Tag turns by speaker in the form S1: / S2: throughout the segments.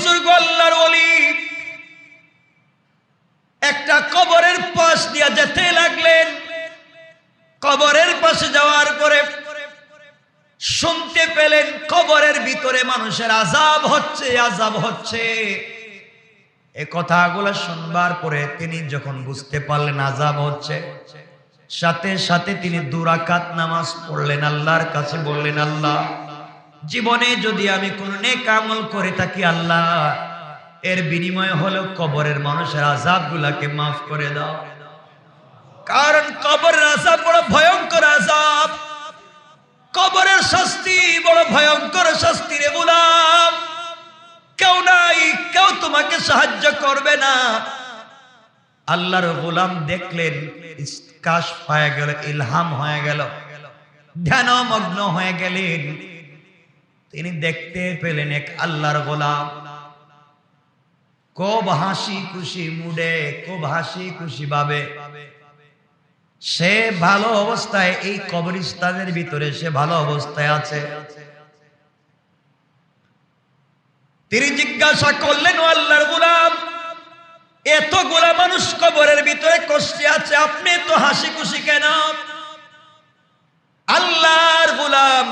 S1: বুজুর্গ আল্লাহর ওলি। একটা কবরের পাশ দিয়া যেতে লাগলেন। কবরের পাশে যাওয়ার পরে শুনতে পেলেন কবরের ভিতরে মানুষের আজাব হচ্ছে আজাব হচ্ছে। এ কথাগুলো শুনবার পরে তিনি যখন বুঝতে পারলেন আজাব হচ্ছে, সাথে সাথে তিনি দুরাকাত নামাজ পড়লেন। আল্লাহর কাছে বললেন, আল্লাহ জীবনে যদি আমি কোন নেক আমল করে থাকি আল্লাহ, এর বিনিময় হলো কবরের মানুষের আজাব গুলাকে মাফ করে দাও। কারণ কবরের আজাব বড় ভয়ঙ্কর আজাব কবরের শাস্তি বড় ভয়ঙ্কর শাস্তি রে গোলাম। কেউ নাই, কেউ তোমাকে সাহায্য করবে না। আল্লাহর গোলাম দেখলেন কাশ হয়ে গেল, ইলহাম হয়ে গেল। ধ্যানমগ্ন হয়ে গেলেন। তিনি দেখতে পেলেন এক আল্লাহর গোলাম। খুব হাসি খুশি মুডে, খুব হাসি খুশি ভাবে। সে ভালো অবস্থায়, এই কবরস্থানের ভিতরে সে ভালো অবস্থায় আছে। তিনি জিজ্ঞাসা করলেন, ও আল্লাহর গোলাম এতগুলা মানুষ কবরের ভিতরে কষ্টে আছে, আপনি তো হাসি খুশি কেন? আল্লাহর গোলাম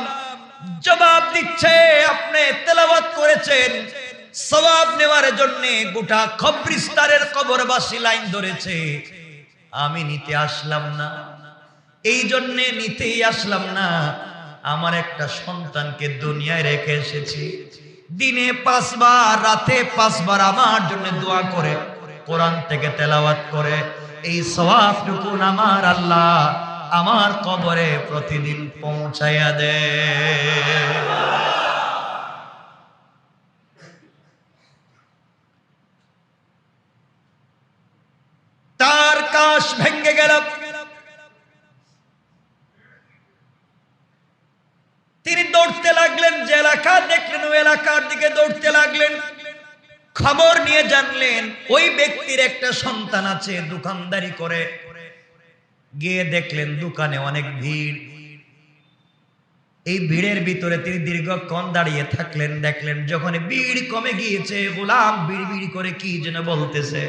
S1: জবাব দিচ্ছে, আপনি তেলাওয়াত করেছেন। সবাব নেওয়ার জন্য গোটা খবরিস্তারের কবরবাসী লাইন ধরেছে। আমি নিতে আসলাম না। এই জন্যে নিতেই আসলাম না। আমার একটা সন্তানকে দুনিয়ায় রেখে এসেছি। দিনে পাঁচবার, রাতে পাঁচবার আমার জন্য দোয়া করে, কোরআন থেকে তেলাওয়াত করে। এই সওয়াবটুকু আমার আল্লাহ আমার কবরে প্রতিদিন পৌঁছাইয়া দে। তার কাশ ভেঙ্গে গেল। তিনি দৌড়তে লাগলেন, যে এলাকা দেখলেন, ওই এলাকার দিকে দৌড়তে লাগলেন। খবর নিয়ে জানলেন, ওই ব্যক্তির একটা সন্তান আছে, দোকানদারি করে। গিয়ে দেখলেন দোকানে অনেক ভিড়। এই ভিড়ের ভিতরে তিনি দীর্ঘক্ষণ দাঁড়িয়ে থাকলেন, দেখলেন যখন ভিড় কমে গিয়েছে, গোলাম বিড় বিড় করে কি যেন বলতেছে।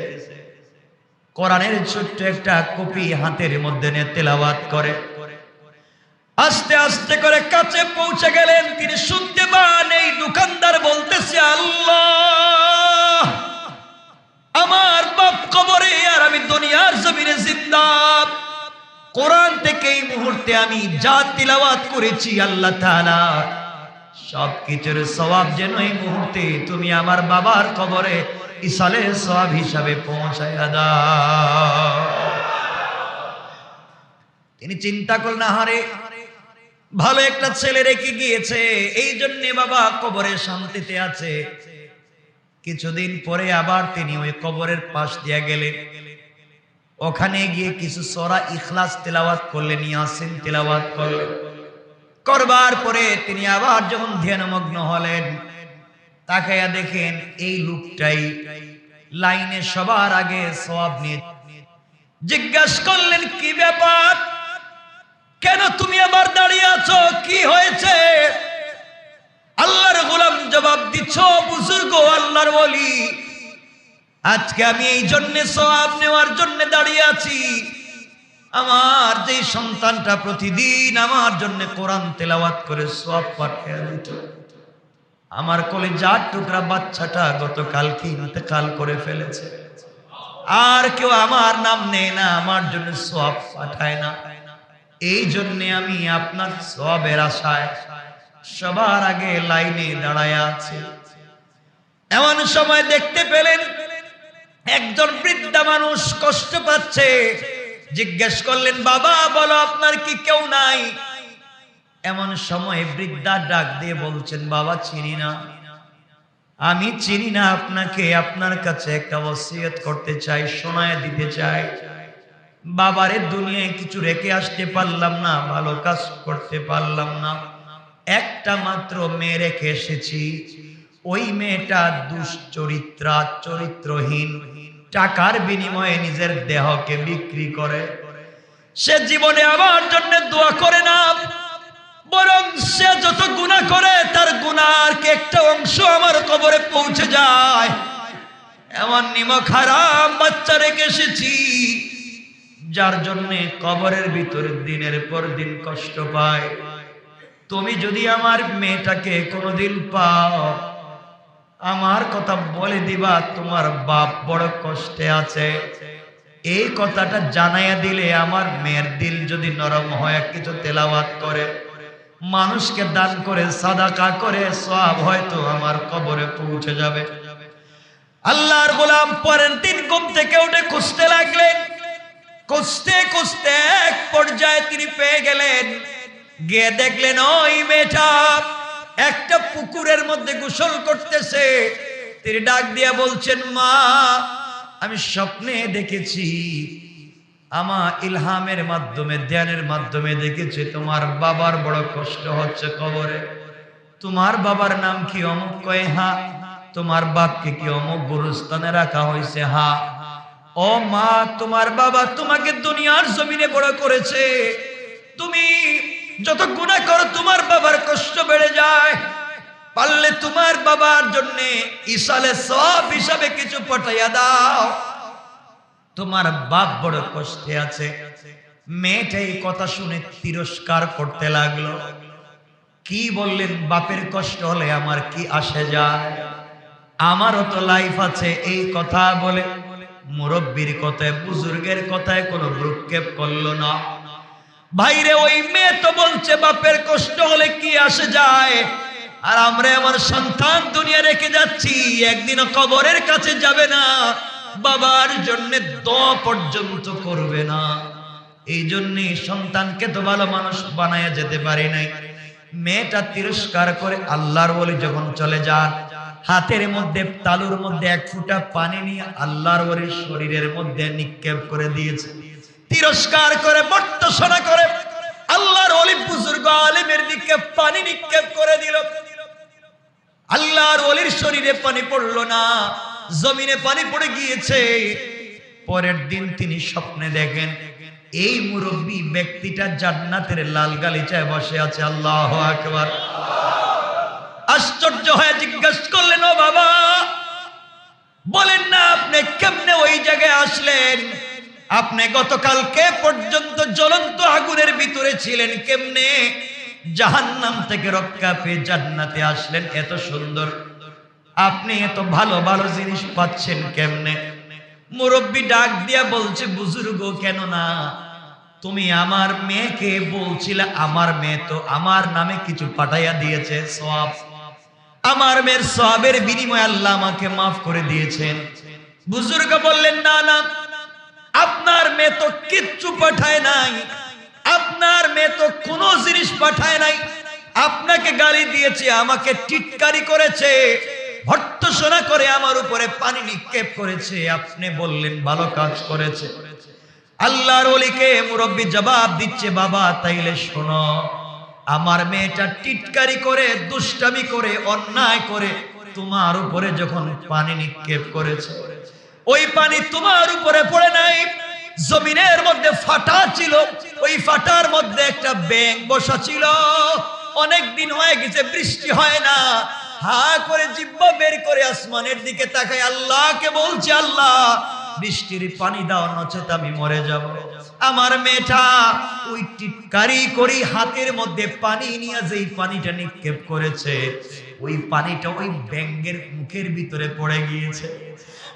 S1: কোরআনের ছোট্ট একটা কপি হাতের মধ্যে নিয়ে তেলাওয়াত করে। আস্তে আস্তে করে কাছে পৌঁছে গেলেন, তিনি শুনতে পান এই দোকানদার বলতেছে, আল্লাহ, আমার বাপ কবরে আর আমি দুনিয়ার জমিনে জিন্দা কোরআন থেকে এই মুহূর্তে আমি যা তিলাওয়াত করেছি, আল্লাহ তাআলা সব কিছুর সওয়াব যেন এই মুহূর্তে তুমি আমার বাবার কবরে ইসালে সওয়াব হিসাবে পৌঁছায়া দাও। তিনি চিন্তা করলেন হারে ভালো একটা ছেলে রেখে গিয়েছে, এই জন্য বাবা কবরে শান্তিতে আছে। কিছুদিন পরে আবার তিনি ওই কবরের পাশ দিয়ে গেলেন। ওখানে গিয়ে কিছু সরা ইখলাস তেলাওয়াত করলেন ইয়াসিন তেলাওয়াত করলেন করবার পরে তিনি আবার যখন ধ্যানমগ্ন হলেন, তাকাইয়া দেখেন এই লোকটাই লাইনে সবার আগে সওয়াব নিয়ে জিজ্ঞাসা করলেন, কি ব্যাপার? কেন তুমি আবার দাঁড়িয়ে আছো? কি হয়েছে? আল্লাহর গোলাম জবাব দিচ্ছ, বুজুর্গ, আল্লাহর বলি আজকে আমি এই জন্য সব নেওয়ার জন্য দাঁড়িয়ে আছি। আমার যে সন্তানটা প্রতিদিন আমার জন্য কোরআন তেলাওয়াত করে সব পাঠিয়ে আমার কোলে যার টুকরা বাচ্চাটা গতকাল গতকালকে ইন্তেকাল করে ফেলেছে। আর কেউ আমার নাম নেয় না, আমার জন্য সব পাঠায় না। এই জন্যে আমি আপনার সবের আশায় সবার আগে লাইনে দাঁড়ায় আছে। এমন সময় দেখতে পেলেন একজন বৃদ্ধা মানুষ কষ্ট পাচ্ছে। জিজ্ঞেস করলেন, বাবা, বলো আপনার কি কেউ নাই? এমন সময় বৃদ্ধা ডাক দিয়ে বলছেন, বাবা, চিনি না। আমি চিনি না আপনাকে, আপনার কাছে একটা ওসিয়ত করতে চাই, শোনায় দিতে চাই। বাবারে দুনিয়ায় কিছু রেখে আসতে পারলাম না, ভালো কাজ করতে পারলাম না। একটা মাত্র মেয়ে রেখে এসেছি। ওই মেয়েটা দুশ্চরিত্রা, চরিত্রহীন, টাকার বিনিময়ে নিজের দেহকে বিক্রি করে। সে জীবনে আমার জন্য দোয়া করে না, বরং সে যত গুণা করে, তার গুনার কি একটা অংশ আমার কবরে পৌঁছে যায়। এমন নিমক বাচ্চা রেখে এসেছি, যার জন্য কবরের ভিতরে দিনের পর দিন কষ্ট পায়। তুমি যদি আমার মেয়েটাকে কোনোদিন পাও আমার কথা বলে দিবা, তোমার বাপ বড় কষ্টে আছে। এই কথাটা জানাইয়া দিলে আমার মেয়ের দিল যদি নরম হয়, কিছু তেলাওয়াত করে। মানুষকে দান করে, সাদাকা করে সব হয়তো আমার কবরে পৌঁছে যাবে। আল্লাহর গোলাম পরের দিন ঘুম থেকে উঠে খুঁজতে লাগলেন। খুঁজতে খুঁজতে এক পর্যায়ে তিনি পেয়ে গেলেন। গিয়ে দেখলেন, ওই মেয়েটা একটা পুকুরের মধ্যে গোসল করতেছে। তিনি ডাক দিয়া বলছেন, মা, আমি স্বপ্নে দেখেছি। আমা ইলহামের মাধ্যমে, ধ্যানের মাধ্যমে দেখেছি। তোমার বাবার বড় কষ্ট হচ্ছে কবরে। তোমার বাবার নাম কি অমুক কয়ে হা? তোমার বাপকে কি অমুক গুরুস্থানে রাখা হয়েছে হা? ও মা, তোমার বাবা তোমাকে দুনিয়ার জমিনে বড় করেছে। তুমি যত গুণা করো, তোমার বাবার কষ্ট বেড়ে যায়। পারলে তোমার বাবার জন্য ইসালে সব হিসাবে কিছু পাঠাইয়া দাও। তোমার বাপ বড় কষ্টে আছে। মেয়েটা এই কথা শুনে তিরস্কার করতে লাগল। কি বললেন, বাপের কষ্ট হলে আমার কি আসে যায়? আমারও তো লাইফ আছে, এই কথা বলে মুরব্বীর কথায়, বুজুর্গের কথায় কোনো ভ্রুক্ষেপ করল না। ভাইরে, ওই মেয়ে তো বলছে, বাপের কষ্ট হলে কি আসে যায়? আর আমরা আমার সন্তান দুনিয়া রেখে যাচ্ছি একদিন কবরের কাছে যাবে না, বাবার জন্য দোয়া পর্যন্ত করবে না। এই জন্যে সন্তানকে তো ভালো মানুষ বানায় যেতে পারে নাই। মেয়েটা তিরস্কার করে আল্লাহর বলে যখন চলে যান, হাতের মধ্যে, তালুর মধ্যে এক ফুটা পানি নিয়ে আল্লাহর বলে শরীরের মধ্যে নিক্ষেপ করে দিয়েছে। তিরস্কার করে বর্তসনা করে, আল্লাহর অলি বুজুর্গ আলিমের দিকে পানি নিক্ষেপ করে দিল। আল্লাহর অলির শরীরে পানি পড়ল না, জমিনে পানি পড়ে গিয়েছে। পরের দিন তিনি স্বপ্নে দেখেন, এই মুরব্বী ব্যক্তিটা জান্নাতের লাল গালিচায় বসে আছে, আল্লাহ আকবার। আশ্চর্য হয়ে জিজ্ঞাসা করলেন, ও বাবা, বলেন না আপনি কেমনে ওই জায়গায় আসলেন? আপনি গতকালকে পর্যন্ত জ্বলন্ত আগুনের ভিতরে ছিলেন? কেমনে? জাহান্নাম থেকে রক্ষা পেয়ে জান্নাতে আসলেন। এত সুন্দর। আপনি এত ভালো ভালো জিনিস পাচ্ছেন কেমনে? মুরব্বী ডাক দিয়া বলছে, বুজুর্গ কেন না তুমি আমার মেয়েকে বলছিলে, আমার মেয়ে তো আমার নামে কিছু পাঠাইয়া দিয়েছে সব আমার মেয়ের সবের বিনিময়ে আল্লাহ আমাকে মাফ করে দিয়েছেন। বুজুর্গ বললেন, না না আপনার মেয়ে তো কিচ্ছু পাঠায় নাই। আপনার মেয়ে তো কোনো জিনিস পাঠায় নাই। আপনাকে গালি দিয়েছে, আমাকে টিটকারি করেছে, ভর্তসনা করে আমার উপরে পানি নিক্ষেপ করেছে। আপনি বললেন, ভালো কাজ করেছে। আল্লাহর ওলিকে মুরব্বী জবাব দিচ্ছে, বাবা, তাইলে শোনো, আমার মেয়েটা টিটকারি করে, দুষ্টামি করে, অন্যায় করে, তোমার উপরে যখন পানি নিক্ষেপ করেছে, ওই পানি তোমার উপরে পড়ে জমিনের মধ্যে ফাটা ছিল, ওই ফাটার মধ্যে একটা ব্যাং বসা ছিল। অনেক দিন হয়ে গেছে, বৃষ্টি হয় না। হা করে জিব্বা বের করে আসমানের দিকে তাকায়। আল্লাহকে বলছে, আল্লাহ, বৃষ্টির পানি দাও, নচেত আমি মরে যাব। আমার মেয়েটা ওই টিটকারি করি হাতের মধ্যে পানি নিয়ে যেই পানিটা নিক্ষেপ করেছে, ওই পানিটা ওই ব্যাঙ্গের মুখের ভিতরে পড়ে গিয়েছে।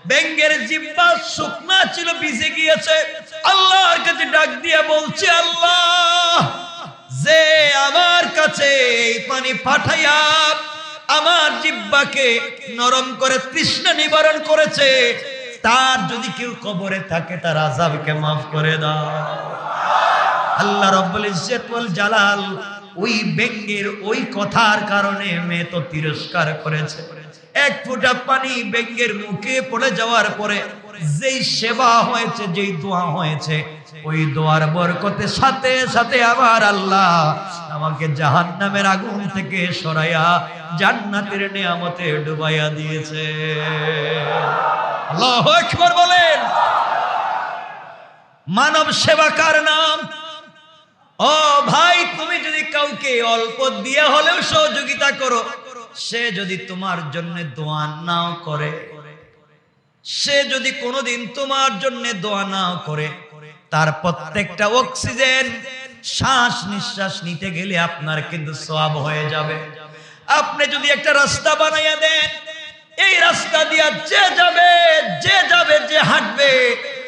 S1: ব্যাঙ্গের জিব্বা শুকনা ছিল, ভিজে গিয়েছে। আল্লাহর কাছে ডাক দিয়ে বলছে, আল্লাহ, যে আমার কাছে এই পানি পাঠাইয়া আমার জিব্বাকে নরম করে তৃষ্ণা নিবারণ করেছে, তার যদি কেউ কবরে থাকে, তার আজাবকে মাফ করে দাও। আল্লাহ রব্বুল ইজ্জত ওয়াল জালাল ওই ব্যঙ্গের ওই কথার কারণে মেয়ে তো তিরস্কার করেছে। এক ফোঁটা পানি ব্যঙ্গের মুখে পড়ে যাওয়ার পরে যেই সেবা হয়েছে, যেই দোয়া হয়েছে, ওই দোয়ার বরকতে সাথে সাথে আবার আল্লাহ আমাকে জাহান্নামের আগুন থেকে সরাইয়া জান্নাতের নিয়ামতে ডুবাইয়া দিয়েছে। আল্লাহু আকবার বলেন। মানব সেবা কার নাম? ও ভাই, তুমি যদি কাউকে অল্প দিয়ে হলেও সহযোগিতা করো সে যদি তোমার জন্য দোয়া নাও করে, সে যদি কোনোদিন তোমার জন্য দোয়া নাও করে, তার প্রত্যেকটা অক্সিজেন শ্বাস নিঃশ্বাস নিতে গেলে আপনার কিন্তু সব হয়ে যাবে। আপনি যদি একটা রাস্তা বানাইয়া দেন, এই রাস্তা দিয়া যে যাবে যে যাবে, যে হাঁটবে,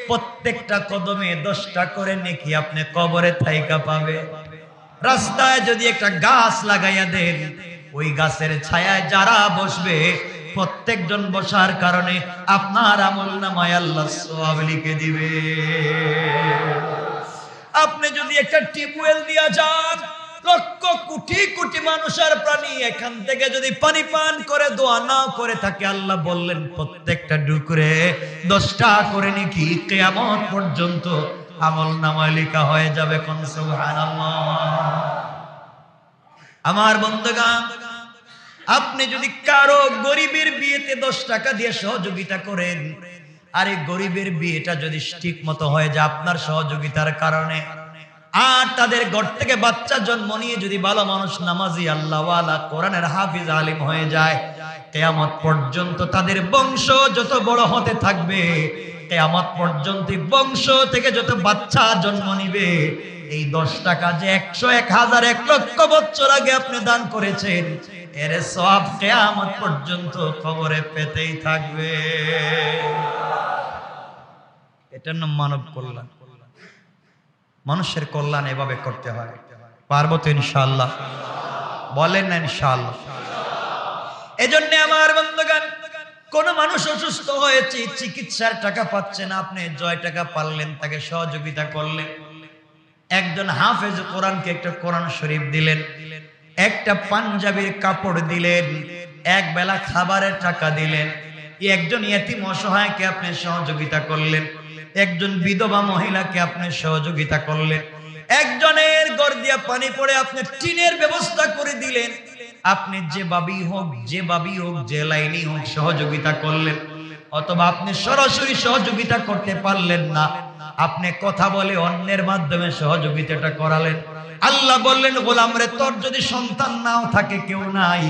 S1: প্রত্যেকটা কদমে দশটা করে নেকি আপনি কবরে থাইকা পাবে। রাস্তায় যদি একটা গাছ লাগাইয়া দেন ওই গাছের ছায়ায় যারা বসবে, প্রত্যেকজন বসার কারণে আপনার আমল নামায় আল্লাহ সওয়াব লিখে দিবে। আপনি যদি একটা টিউবওয়েল দিয়া যান কোটি কোটি মানুষের প্রাণী এখান থেকে যদি করে, দোয়া না করে থাকে, আল্লাহ বললেন, প্রত্যেকটা ডুকরে দশটা করে পর্যন্ত লেখা হয়ে যাবে আমার বন্ধুগান আপনি যদি কারও গরিবের বিয়েতে দশ টাকা দিয়ে সহযোগিতা করেন, আর এই গরিবের বিয়েটা যদি ঠিক মতো হয়ে যায় আপনার সহযোগিতার কারণে, আর তাদের ঘর থেকে বাচ্চা জন্ম নিয়ে যদি ভালো মানুষ নামাজি আল্লাহওয়ালা, কোরআনের হাফিজ আলিম হয়ে যায়, কেয়ামত পর্যন্ত তাদের বংশ যত বড় হতে থাকবে, কেয়ামত পর্যন্ত বংশ থেকে যত বাচ্চা জন্ম নিবে এই দশ টাকা যে একশো এক হাজার এক লক্ষ বছর আগে আপনি দান করেছেন, এর সব কেয়ামত পর্যন্ত খবরে পেতেই থাকবে। এটার নাম মানব কল্যাণ। মানুষের কল্যাণ এভাবে করতে হয়। পারব তো ইনশাল্লাহ বলেন না ইনশাল্লাহ এজন্য আমার বন্ধুগান কোন মানুষ অসুস্থ হয়েছে, চিকিৎসার টাকা পাচ্ছে না, আপনি জয় টাকা পারলেন তাকে সহযোগিতা করলেন। একজন হাফেজ কোরআনকে একটা কোরআন শরীফ দিলেন, একটা পাঞ্জাবির কাপড় দিলেন, এক বেলা খাবারের টাকা দিলেন। একজন ইয়াতিম অসহায়কে আপনি সহযোগিতা করলেন, একজন বিধবা মহিলাকে আপনি সহযোগিতা করলেন, একজনের গড় দিয়া পানি পড়ে আপনি টিনের ব্যবস্থা করে দিলেন। আপনি যে বাবি হোক যে বাবি হোক, যে লাইনই হোক সহযোগিতা করলেন। অথবা আপনি সরাসরি সহযোগিতা করতে পারলেন না, আপনি কথা বলে অন্যের মাধ্যমে সহযোগিতাটা করালেন। আল্লাহ বললেন, গোলাম রে, তোর যদি সন্তান নাও থাকে, কেউ নাই।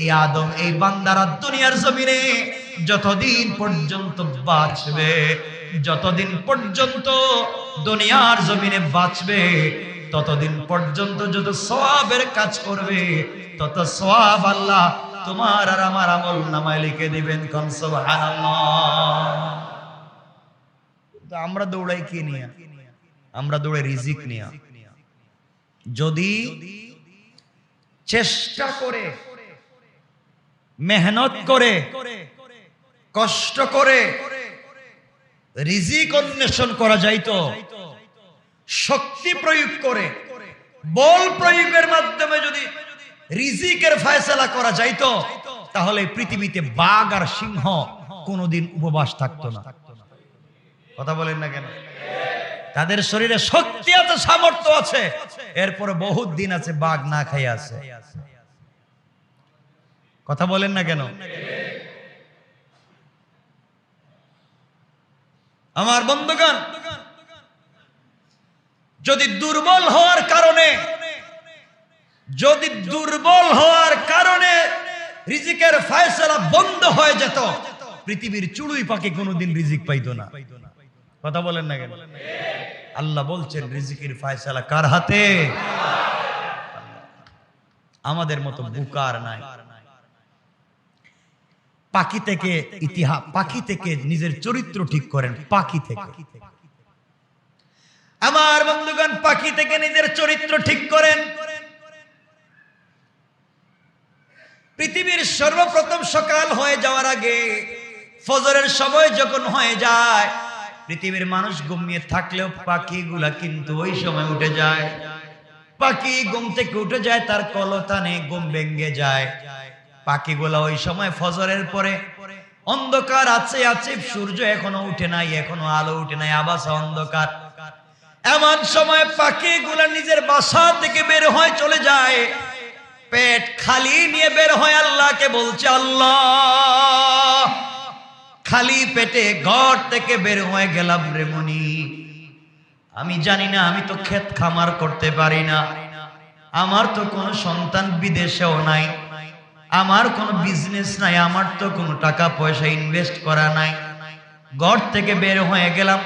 S1: এই আদম, এই বান্দারা দুনিয়ার জমিনে যতদিন পর্যন্ত বাঁচবে, যতদিন পর্যন্ত দুনিয়ার জমিনে বাঁচবে, ততদিন পর্যন্ত যত সওয়াবের কাজ করবে, তত সওয়াব আল্লাহ তোমার আর আমার আমল নামায় লিখে দিবেন কোন আমরা দৌড়াই কি নিয়ে? আমরা দৌড়ে রিজিক নিয়ে। যদি চেষ্টা করে, মেহনত করে, কষ্ট করে রিজিক অন্বেষণ করা যাইতো, শক্তি প্রয়োগ করে, বল প্রয়োগের মাধ্যমে যদি রিজিকের ফয়সালা করা যাইতো, তাহলে পৃথিবীতে বাঘ আর সিংহ কোনোদিন উপবাস থাকতো না। কথা বলেন না কেন? তাদের শরীরে শক্তি আছে, সামর্থ্য আছে, এরপরে বহুত দিন আছে বাঘ না খাই আছে। কথা বলেন না কেন? আমার বন্ধুগণ, যদি দুর্বল হওয়ার কারণে যদি দুর্বল হওয়ার কারণে রিজিকের ফয়সলা বন্ধ হয়ে যেত, পৃথিবীর চুড়ুই পাখি কোনোদিন রিজিক পাইতো না। কথা বলেন না কেন? আল্লাহ বলছেন, রিজিকের ফয়সালা কার হাতে? আমাদের মতো বুকার নাই। পাখি থেকে ইতিহাস পাখি থেকে নিজের চরিত্র ঠিক করেন, পাখি থেকে। আমার বন্ধুগণ, পাখি থেকে নিজের চরিত্র ঠিক করেন। পৃথিবীর সর্বপ্রথম সকাল হয়ে যাওয়ার আগে ফজরের সময় যখন হয়ে যায়, পৃথিবীর মানুষ ঘুমিয়ে থাকলেও পাখিগুলা কিন্তু ওই সময় উঠে যায়। পাখি ঘুম থেকে উঠে যায়, তার কলতানে ঘুম ভেঙ্গে যায়। পাখিগুলা ওই সময় ফজরের পরে অন্ধকার আছে আছে, সূর্য এখনও উঠে নাই, এখনও আলো উঠে নাই, আবাসা অন্ধকার। এমন সময় পাখিগুলা নিজের বাসা থেকে বের হয় চলে যায়। পেট খালি নিয়ে বের হয় আল্লাহকে বলছে, আল্লাহ, খালি পেটে ঘর থেকে বের হয়ে গেলাম রে মনি। আমি জানি না, আমি তো ক্ষেত খামার করতে পারি না। আমার তো কোনো সন্তান বিদেশেও নাই। আমার কোনো বিজনেস নাই, আমার তো কোনো টাকা পয়সা ইনভেস্ট করা নাই। ঘর থেকে বের হয়ে গেলাম।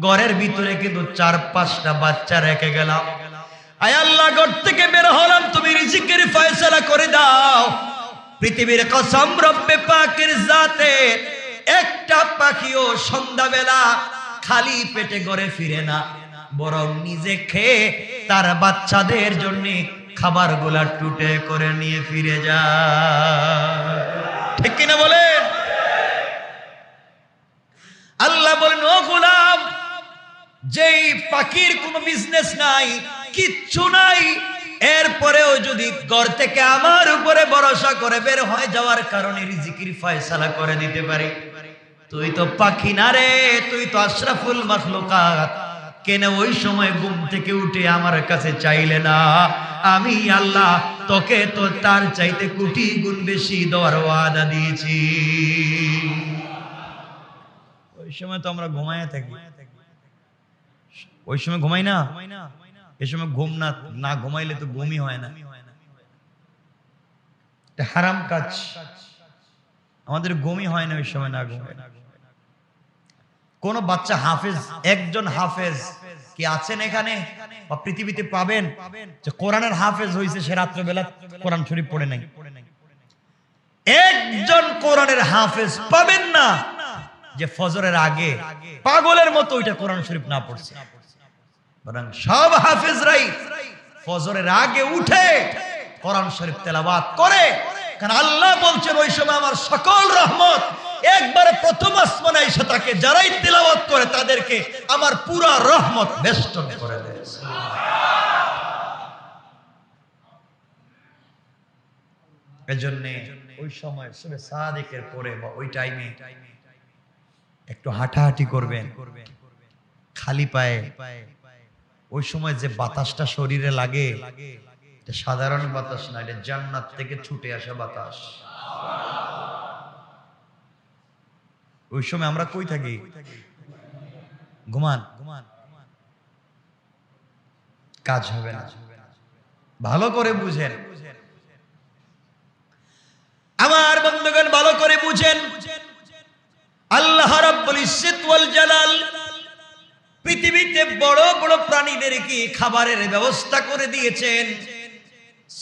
S1: ঘরের ভিতরে কিন্তু চার পাঁচটা বাচ্চা রেখে গেলাম। আয় আল্লাহ, ঘর থেকে বের হলাম, তুমি রিজিকের ফয়সালা করে দাও। পৃথিবীর কসম রব্বে পাকের জাতে, একটা পাখিও সন্ধ্যাবেলা খালি পেটে ঘরে ফিরে না। বরং নিজে খেয়ে তার বাচ্চাদের জন্য খাবারগুলা টুটে করে নিয়ে ফিরে যায় ঠিক কিনা বলেন? আল্লাহ বলেন, ও গোলাম, যেই পাখির কোনো বিজনেস নাই কিচ্ছু নাই। এরপরেও যদি ঘর থেকে আমার উপরে ভরসা করে বের হয়ে যাওয়ার কারণে রিজিকির ফয়সালা করে দিতে পারি। তুই তো পাখি না রে, তুই তো আশরাফুল মাখলুকাত। কেন ওই সময় ঘুম থেকে উঠে আমার কাছে চাইলে না? আমি আল্লাহ তোকে তো তার চাইতে কোটি গুণ বেশি দেওয়ার ওয়াদা দিয়েছি। ওই সময় তো আমরা ঘুমায় থাকি। ওই সময় ঘুমাই না? এই সময় ঘুম না না ঘুমাইলে তো ঘুমই হয় না। হারাম কাজ। আমাদের ঘুমই হয় না ওই সময় না ঘুমাই কোন বাচ্চা হাফেজ, একজন হাফেজ কি আছেন এখানে বা পৃথিবীতে পাবেন যে কোরআনের হাফেজ হয়েছে সে রাত্রবেলা কোরআন শরীফ পড়ে নাই? একজন কোরআনের হাফেজ পাবেন না যে ফজরের আগে পাগলের মতো ওইটা কোরআন শরীফ না পড়ছে। বরং সব ফজরের আগে উঠে কোরআন শরীফ তেলাবাত করে। কারণ আল্লাহ বলছেন, ওই সময় আমার সকল রহমত একবারে প্রথম আসমানে এসে তাকে যারাই করে তাদেরকে আমার রহমত বেষ্টন করে এজন্যে ওই সময় পরে বা ওই টাইমে একটু হাঁটাহাঁটি করবেন, খালি পায়ে ওই সময় যে বাতাসটা শরীরে লাগে, এটা সাধারণ বাতাস না, এটা জান্নাত থেকে ছুটে আসা বাতাস। ওই সময় আমরা কই থাকি? ঘুমান। কাজ হবে না। ভালো করে বুঝেন। আমার বন্ধুগণ, ভালো করে বুঝেন। আল্লাহ রাব্বুল ইজ্জত ওয়াল জালাল পৃথিবীতে বড় বড় প্রাণীদেরকে খাবারের ব্যবস্থা করে দিয়েছেন?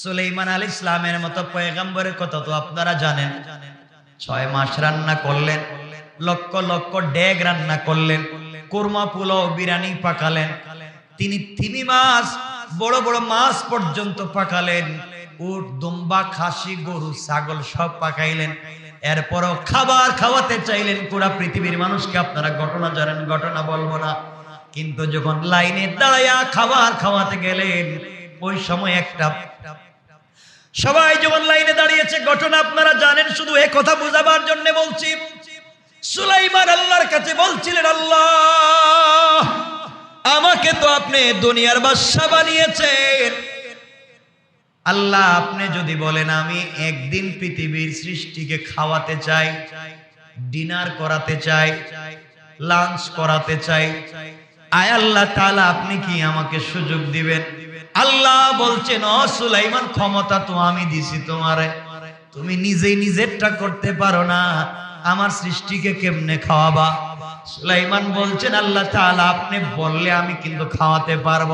S1: সুলাইমান আল ইসলামের মতো পয়গাম্বরের কথা তো আপনারা জানেন। ছয় মাস রান্না করলেন, লক্ষ লক্ষ ডেগ রান্না করলেন, কোরমা পোলাও বিরিয়ানি পাকালেন, তিনি তিমি মাস বড় বড় মাছ পর্যন্ত পাকালেন, উট, দুম্বা, খাসি, গরু, ছাগল সব পাকাইলেন। এরপরও খাবার খাওয়াতে চাইলেন পুরা পৃথিবীর মানুষকে, আপনারা ঘটনা জানেন, ঘটনা বলব না। কিন্তু যখন লাইনে দাঁড়াইয়া খাবার খাওয়াতে গেলেন, ওই সময় একটা সবাই যখন লাইনে দাঁড়িয়েছে, ঘটনা আপনারা জানেন, শুধু এ কথা বোঝাবার জন্য বলছি। সুলাইমান আল্লাহর কাছে বলছিলেন, আল্লাহ, আমাকে তো আপনি দুনিয়ার বাদশা বানিয়েছেন। আল্লাহ, আপনি যদি বলেন, আমি একদিন পৃথিবীর সৃষ্টিকে খাওয়াতে চাই, ডিনার করাতে চাই, লাঞ্চ করাতে চাই আয় আল্লাহ তাআলা, আপনি কি আমাকে সুযোগ দিবেন? আল্লাহ বলছেন, ও সুলাইমান, ক্ষমতা তো আমি দিছি তোমারে। তুমি নিজেই নিজেরটা করতে পারো না। আমার সৃষ্টিকে কেমনে খাওয়াবা? সুলাইমান বলছেন, আল্লাহ তাআলা, আপনি বললে আমি কিন্তু খাওয়াতে পারব।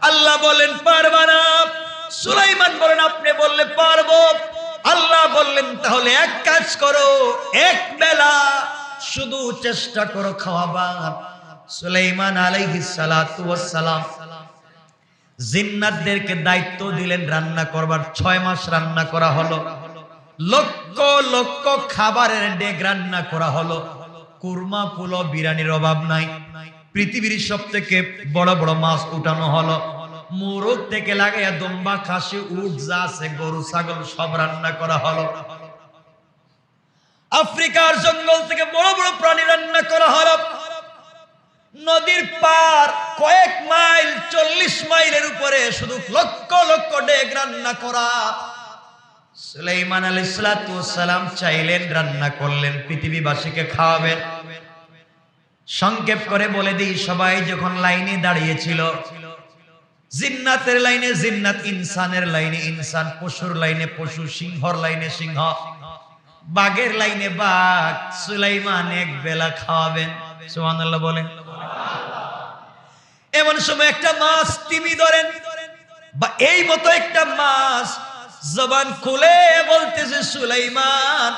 S1: আল্লাহ বলেন, পারবা না। সুলাইমান বলেন, আপনি বললে পারব। আল্লাহ বললেন, তাহলে এক কাজ করো, এক বেলা শুধু চেষ্টা করো খাওয়াবা সুলাইমান আলাইহিস সালাতু সালাম জিন্নাতদেরকে দায়িত্ব দিলেন রান্না করবার, ছয় মাস রান্না করা হলো। লক্ষ লক্ষ খাবারের ডেক রান্না করা হলো। কুরমা পুলো বিরিয়ানির অভাব নাই। পৃথিবীর সব থেকে বড় বড় মাছ উঠানো হলো। মোরগ থেকে লাগাইয়া দম্বা, খাসি, উট যা আছে, গরু, ছাগল, সব রান্না করা হলো। আফ্রিকার জঙ্গল থেকে বড় বড় প্রাণী রান্না করা হলো। নদীর পার কয়েক মাইল, চল্লিশ মাইলের উপরে শুধু লক্ষ লক্ষ ডেক রান্না করা। সুলাইমান আলাইহিসসালাম চাইলেন রান্না করলেন, পৃথিবীবাসীকে খাওয়াবেন। সংক্ষেপ করে বলে দিই, সবাই যখন লাইনে দাঁড়িয়েছিল, জিন্নাতের লাইনে জিন্নাত, ইনসানের লাইনে ইনসান, পশুর লাইনে পশু, সিংহর লাইনে সিংহ, বাঘের লাইনে বাঘ, সুলাইমান এক বেলা খাওয়াবেন। সুবহানাল্লাহ বলেন। এমন সময় একটা মাছ তিমি ধরেন। বা এই মতো একটা মাছ জবান খুলে বলতেছে, সুলাইমান,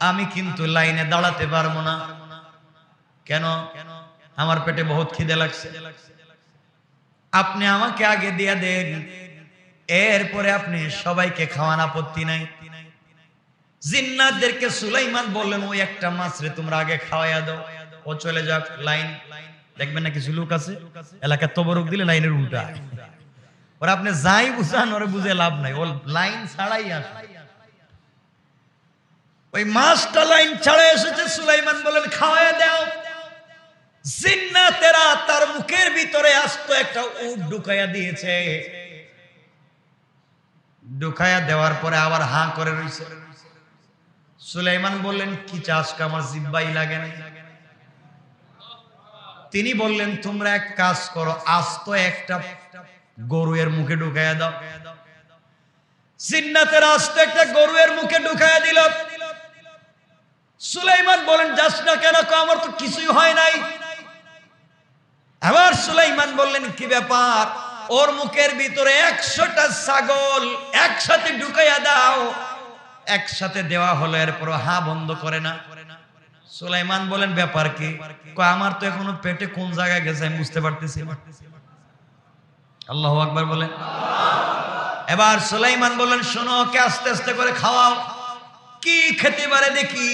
S1: আমি কিন্তু লাইনে দাঁড়াতে পারব না। কেন? আমার পেটে বহুত খিদে লাগছে। আপনি আমাকে আগে দিয়ে দেন, এরপরে আপনি সবাইকে খাওয়ান আপত্তি নাই। জিন্নাতদেরকে সুলাইমান বললেন, ওই একটা মাছ রে, তোমরা আগে খাওয়াইয়া দাও। ও চলে যাক লাইন। লাইন দেখবেন না কিছু লোক আছে? এলাকার তবরক দিলে লাইনের উল্টা। ওরা আপনি যাই বুঝান, ওরা বুঝে লাভ নাই। ও লাইন ছাড়াই আসে ওই মাছটা লাইন ছাড়া এসেছে, সুলাইমান বলেন খাওয়াইয়া দাও। জিন্নাতেরা তার মুখের ভিতরে আস্ত একটা উট ঢুকাইয়া দিয়েছে। ঢুকাইয়া দেওয়ার পরে আবার হাঁ করে রইছে। সুলাইমান বললেন, কি চাষ আমার জিব্বাই লাগে না তিনি বললেন, তোমরা এক কাজ করো আস্ত একটা গরু এর মুখে ঢুকাইয়া দাও। জিন্নাতের আস্ত একটা গরু এর মুখে ঢুকাইয়া দিল। সুলাইমান বলেন, যাস না কেন আমার তো কিছুই হয় নাই। আবার সুলাইমান বললেন, কি ব্যাপার? ওর মুখের ভিতরে একশোটা ছাগল একসাথে ঢুকাইয়া দাও। একসাথে দেওয়া হলো এরপর হা বন্ধ করে না। সুলাইমান বলেন, ব্যাপার কি? আমার তো এখনও পেটে কোন জায়গায় গেছে আমি বুঝতে পারতেছি আল্লাহ আকবার বলেন। এবার সুলাইমান বলেন, শোনো, ওকে আস্তে আস্তে করে খাওয়াও। কি খেতে পারে দেখি?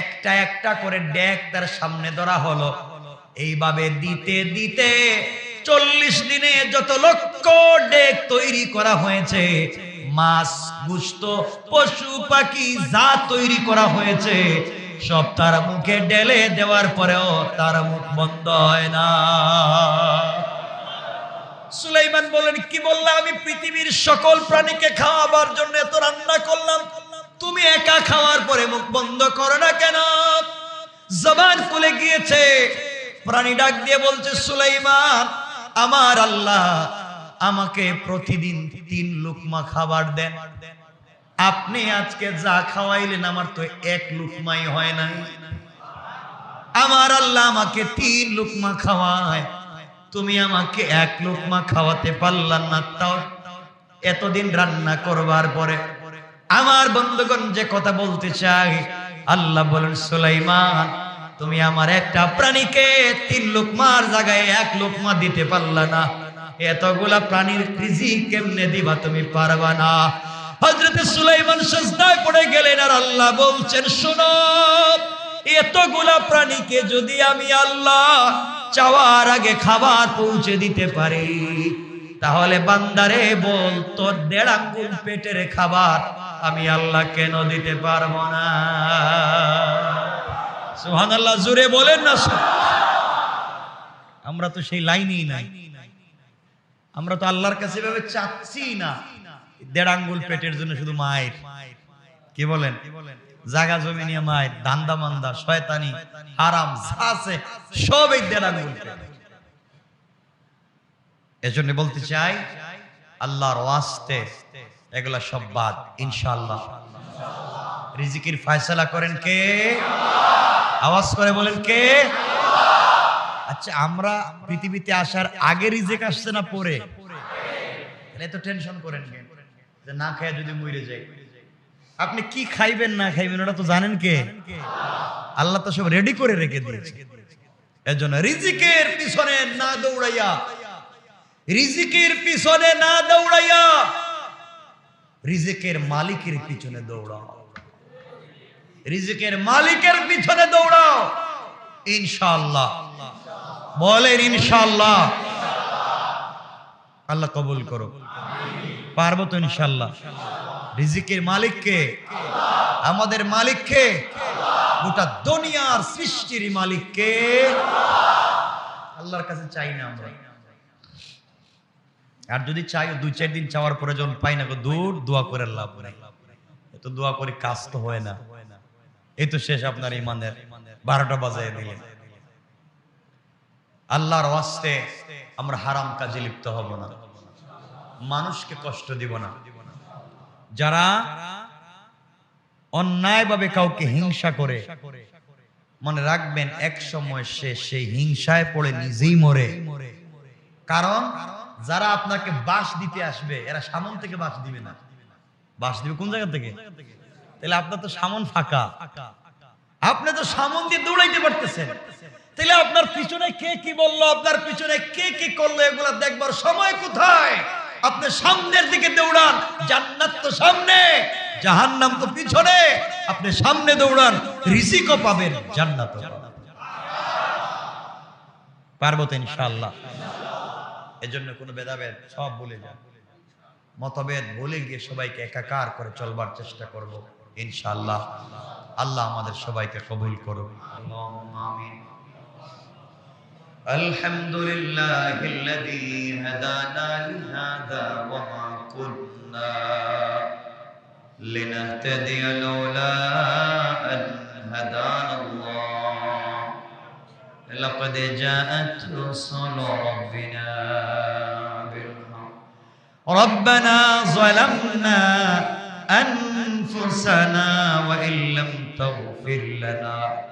S1: একটা একটা করে ডেক তার সামনে ধরা হলো। এইভাবে দিতে দিতে চল্লিশ দিনে যত লক্ষ ডেক তৈরি করা হয়েছে, মাছ, গুস্ত, পশু, পাখি যা তৈরি করা হয়েছে সব তার মুখে ডেলে দেওয়ার পরেও তার মুখ বন্ধ হয় না। সুলাইমান বলেন, কি বললাম? আমি পৃথিবীর সকল প্রাণীকে খাওয়াবার জন্য এত রান্না করলাম। তুমি একা খাওয়ার পরে মুখ বন্ধ করো না কেন? জবান খুলে গিয়েছে। প্রাণী ডাক দিয়ে বলছে, সুলাইমান, আমার আল্লাহ আমাকে প্রতিদিন তিন লুকমা খাবার দেন। আপনি আজকে যা খাওয়াইলেন আমার তো এক লুকমাই হয় নাই। আমার আল্লাহ আমাকে তিন লুকমা খাওয়ায়। তুমি আমাকে এক লুকমা খাওয়াতে পারলাম না তাও এতদিন রান্না করবার পরে। আমার বন্ধুগণ যে কথা বলতে চাই আল্লাহ বলেন, সুলাইমান, তুমি আমার একটা প্রাণীকে তিন লোকমার জায়গায় এক লোকমা দিতে পারলা না। এতগুলা প্রাণীর কৃষি কেমনে দিবা তুমি পারবা না? হজরতে সুলাইমান সজদায় পড়ে গেলেন আর আল্লাহ বলছেন, শোনো, এতগুলা প্রাণীকে যদি আমি আল্লাহ চাওয়ার আগে খাবার পৌঁছে দিতে পারি, তাহলে বান্দারে বল, তোর দেড় আঙ্গুল পেটের খাবার আমি আল্লাহ কেন দিতে পারব না? সুহান আল্লাহ জুড়ে বলেন না আমরা তো সেই লাইনই নাই। আমরা তো আল্লাহর কাছে এভাবে চাচ্ছি না। দেড় আঙ্গুল পেটের জন্য শুধু মায়ের। কি বলেন? জাগা জমি নিয়ে মায়ের, দান্দা মান্দা, শয়তানি, হারাম আছে, সব এই দেড় আঙ্গুল এজন্য বলতে চাই, আল্লাহর ওয়াস্তে, এগুলা সব বাদ, ইনশাআল্লাহ। রিজিকের ফয়সালা করেন কে? আওয়াজ করে বলেন কে? আচ্ছা আমরা পৃথিবীতে আসার আগে রিজেক আসছে না পরে? তো টেনশন করেন কেন? যে না খেয়ে যদি মরে যাই আপনি কি খাইবেন, না খাইবেন ওটা তো জানেন কে? আল্লাহ তো সব রেডি করে রেখে দিয়েছে। এর জন্য রিজিকের পিছনে না দৌড়াইয়া, রিজিকের পিছনে না দৌড়াইয়া, রিজিকের মালিকের পিছনে দৌড়াও। রিজিকের মালিকের পিছনে দৌড়াও। ইনশাআল্লাহ। বলেন ইনশাআল্লাহ। আল্লাহ কবুল করো পারব তো ইনশাআল্লাহ। রিজিকের মালিককে আমাদের মালিককে গোটা দুনিয়ার সৃষ্টির মালিককে আল্লাহর কাছে চাই না আমরা। আর যদি চাই দুই, চার দিন চাওয়ার পরে যখন পাই না দূর দোয়া করে লাভ নাই। এত দোয়া করে কাজ তো হয় না। এই তো শেষ আপনার ইমানের বারোটা বাজায় দিলেন। আল্লাহর ওয়াস্তে আমরা হারাম কাজে লিপ্ত হব না। মানুষকে কষ্ট দিব না। যারা অন্যায়ভাবে কাউকে হিংসা করে, মনে রাখবেন, এক সময় সে সেই হিংসায় পড়ে, নিজেই মরে। কারণ যারা আপনাকে বাস দিতে আসবে, এরা সামন থেকে বাস দিবে না। বাস দিবে কোন জায়গা থেকে? তাহলে আপনার তো সামন ফাঁকা। আপনি তো সামন দিয়ে দৌড়াইতে পারতেছেন। তাহলে আপনার পিছনে কে কি বলল? আপনার পিছনে কে কি করল? এগুলা দেখবার সময় কোথায়? আপনি সামনের দিকে দৌড়ান, জান্নাত তো সামনে, জাহান্নাম তো পিছনে। আপনি সামনে দৌড়ান, রিজিকও পাবেন জান্নাত পারব তো ইনশাআল্লাহ। এজন্য কোনো ভেদাভেদ, সব ভুলে যান। মতভেদ ভুলে গিয়ে সবাইকে একাকার করে চলবার চেষ্টা করব, ইনশাআল্লাহ। আল্লাহ আমাদের সবাইকে কবুল করুন আমিন। الحمد لله الذي هدانا لهذا وما كنا لنهتدي لولا أن هدانا الله. لقد جاءت رسل ربنا بالحق. ربنا ظلمنا أنفسنا وإن لم تغفر لنا.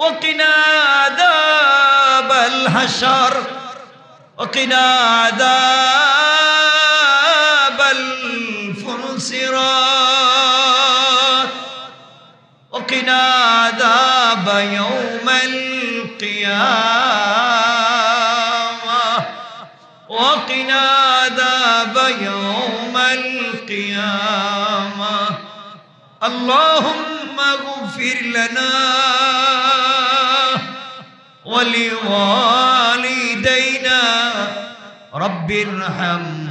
S1: وقنا عذاب الحشر وقنا عذاب الفنصرات وقنا عذاب يوم القيامة وقنا عذاب يوم القيامة. اللهم اغفر لنا ولوالدينا. رب ارحم